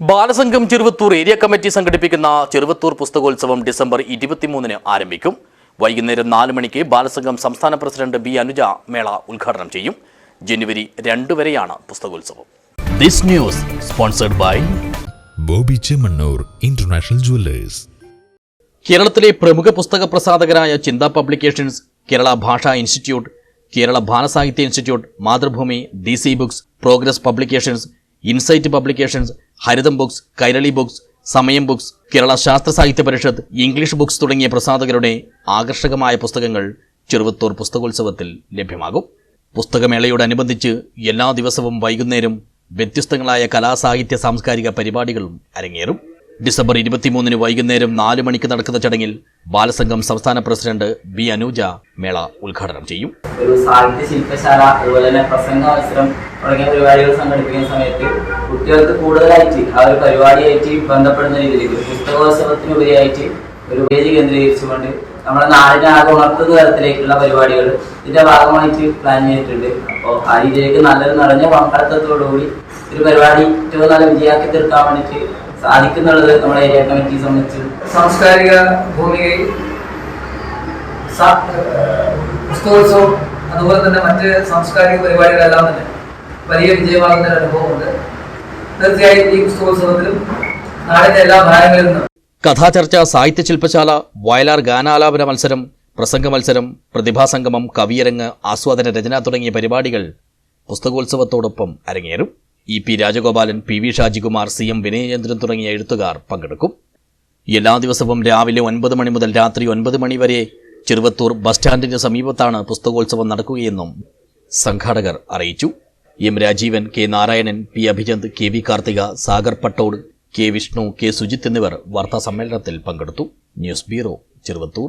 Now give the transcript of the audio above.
Balasangham Cheruvathur area committee സംഘടിപ്പിക്കുന്ന Cheruvathur പുസ്തകോത്സവം December ഇരുപത്തിമൂന്നിന് ആരംഭിക്കും. വൈകുന്നേരം നാല് മണിക്ക് ബാലസംഘം സംസ്ഥാന പ്രസിഡന്റ് ബി അനുജ മേള ഉദ്ഘാടനം ചെയ്യും. ജനുവരി രണ്ട് വരെയാണ് പുസ്തകോത്സവം. This news sponsored by Bobby Chemmanur international jewellers. കേരളത്തിലെ പ്രമുഖ പുസ്തക പ്രസാധകരായ ചിന്ത publications Kerala Bhasha institute Kerala Balasahitya institute Mathrubhumi D C books progress publications insight publications Haritham books Kairali books Samayam books Kerala Sasthra Sahitya Parishad English books തുടങ്ങിയ പ്രസാധകരുടെ ആകർഷകമായ പുസ്തകങ്ങൾ ചെറുവത്തൂർ പുസ്തകോത്സവത്തിൽ ലഭ്യമാകും. പുസ്തകമേളയോടനുബന്ധിച്ച് എല്ലാ ദിവസവും വൈകുന്നേരം വ്യത്യസ്തങ്ങളായ കലാസാഹിത്യ സാംസ്കാരിക പരിപാടികളും അരങ്ങേറും. ഡിസംബർ ഇരുപത്തിമൂന്നിന് വൈകുന്നേരം നാല് മണിക്ക് നടക്കുന്ന ചടങ്ങിൽ ബാലസംഘം സംസ്ഥാന പ്രസിഡന്റ് ബി അനൂജ മേള ഉദ്ഘാടനം ചെയ്യും. ഒരു സാഹിത്യ ശില്പശാല അതുപോലെ തന്നെ പ്രസംഗ മത്സരം തുടങ്ങിയ പരിപാടികൾ സംഘടിപ്പിക്കുന്ന സമയത്ത് കുട്ടികൾക്ക് കൂടുതലായിട്ട് ആ ഒരു പരിപാടിയായിട്ട് ബന്ധപ്പെടുന്ന രീതിയിൽ പുസ്തകോത്സവത്തിനുപരിയായിട്ട് ഒരു പേജ് കേന്ദ്രീകരിച്ചുകൊണ്ട് നമ്മുടെ നാടിനെ ആകെ ഉണർത്തുന്ന തരത്തിലേക്കുള്ള പരിപാടികൾ ഇതിന്റെ ഭാഗമായിട്ട് പ്ലാൻ ചെയ്തിട്ടുണ്ട്. അപ്പോൾ ആ രീതിയിലേക്ക് നല്ലൊരു നിറഞ്ഞ പങ്കാളിത്തത്തോടുകൂടി ഒരു പരിപാടി ഏറ്റവും നല്ല വിജയാക്കി തീർക്കാൻ വേണ്ടിയിട്ട് സാധിക്കുന്നുള്ളത് നമ്മുടെ ഏരിയ കമ്മിറ്റിയെ സംബന്ധിച്ച്. സാംസ്കാരിക ഭൂമികയിൽ പുസ്തകോത്സവം അതുപോലെ തന്നെ മറ്റ് സാംസ്കാരിക പരിപാടികളെല്ലാം തന്നെ വലിയ ഒരു അനുഭവമുണ്ട്. തീർച്ചയായും ഈ പുസ്തകോത്സവത്തിലും നാടിന്റെ എല്ലാ ഭാഗങ്ങളിൽ നിന്നും കഥാചർച്ച സാഹിത്യ ശില്പശാല വയലാർ ഗാനാലാപന മത്സരം പ്രസംഗ മത്സരം പ്രതിഭാസംഗമം കവിയരങ്ങ് ആസ്വാദന രചന തുടങ്ങിയ പരിപാടികൾ പുസ്തകോത്സവത്തോടൊപ്പം അരങ്ങേറും. E P Rajagopalan P V Shajikumar C M Vinayachandran തുടങ്ങിയ എഴുത്തുകാർ പങ്കെടുക്കും. എല്ലാ ദിവസവും രാവിലെ ഒൻപത് മണി മുതൽ രാത്രി ഒൻപത് മണി വരെ ചെറുവത്തൂർ ബസ് സ്റ്റാൻഡിന് സമീപത്താണ് പുസ്തകോത്സവം നടക്കുകയെന്നും സംഘാടകർ അറിയിച്ചു. M Rajeevan K Narayanan P Abhichand K V Karthika Sagar Pattod K Vishnu K Sujith എന്നിവർ വാർത്താ സമ്മേളനത്തിൽ പങ്കെടുത്തു. News bureau Cheruvathur.